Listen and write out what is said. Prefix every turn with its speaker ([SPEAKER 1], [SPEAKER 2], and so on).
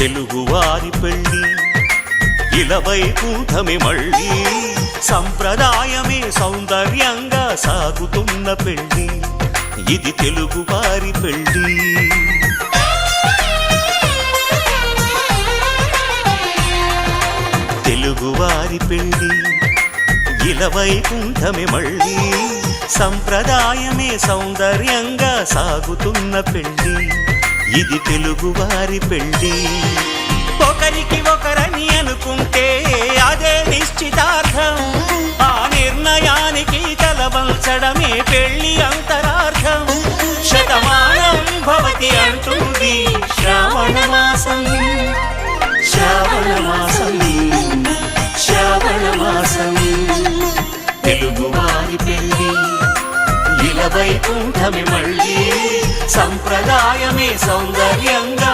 [SPEAKER 1] తెలుగువారి పెళ్ళి. ఇలవై కూటమి మళ్ళీ. సంప్రదాయమే సౌందర్యంగా సాగుతున్న పెళ్ళి. ఇది తెలుగువారి పెళ్ళి. తెలుగువారి పెళ్ళి. ఇలవై కుంఠమి మళ్ళీ. సంప్రదాయమే సౌందర్యంగా సాగుతున్న పెళ్ళి. ఇది తెలుగువారి పెళ్ళి. ఒకరికి ఒకరని అనుకుంటే అదే నిశ్చితార్థం. ఆ నిర్ణయానికి తలవంచడమే పెళ్ళి అంతరార్థం. శతమానం భవతి అంటుంది శ్రావణ మాసం. శ్రావణ మాసం. శ్రావణ మాసం. తెలుగువారి పెళ్ళి. వైకుంఠమి మళ్ళీ సంప్రదాయమే సౌందర్యంగా